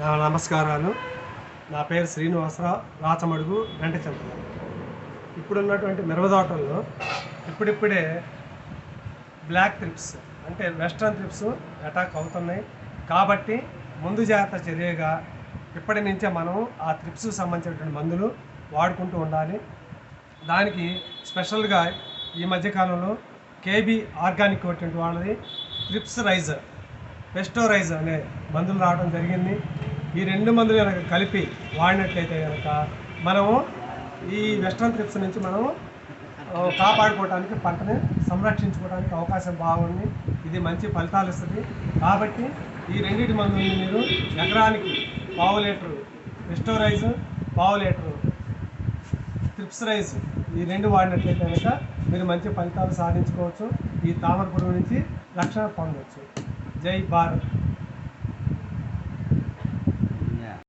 నా నమస్కారాలు. నా పేరు శ్రీనివాసరావు రాచమడుగు వెంటచంద్ర ఇప్పుడున్నటువంటి మిరవదాటంలో ఇప్పుడిప్పుడే బ్లాక్ ట్రిప్స్ అంటే వెస్ట్రన్ ట్రిప్స్ అటాక్ అవుతున్నాయి. కాబట్టి ముందు జాగ్రత్త చర్యగా ఇప్పటి నుంచే మనం ఆ ట్రిప్స్ సంబంధించినటువంటి మందులు వాడుకుంటూ ఉండాలి. దానికి స్పెషల్గా ఈ మధ్యకాలంలో కేబీ ఆర్గానిక్ అటువంటి వాళ్ళది ట్రిప్స్ రైజర్ పెస్టోరైజ్ అనే మందులు రావడం జరిగింది. ఈ రెండు మందులు కనుక కలిపి వాడినట్లయితే కనుక మనము ఈ వెస్ట్రన్ ట్రిప్స్ నుంచి మనము కాపాడుకోవడానికి పంటని సంరక్షించుకోవడానికి అవకాశం బాగుంది. ఇది మంచి ఫలితాలు ఇస్తుంది. కాబట్టి ఈ రెండింటి మందుల్ని మీరు ఎకరానికి పావు లీటరు పెస్టోరైజ్ పావు లీటరు ట్రిప్స్ రైస్ ఈ రెండు వాడినట్లయితే కనుక మీరు మంచి ఫలితాలు సాధించుకోవచ్చు. ఈ తామర పురుగు నుంచి రక్షణ పొందవచ్చు జై భారత్.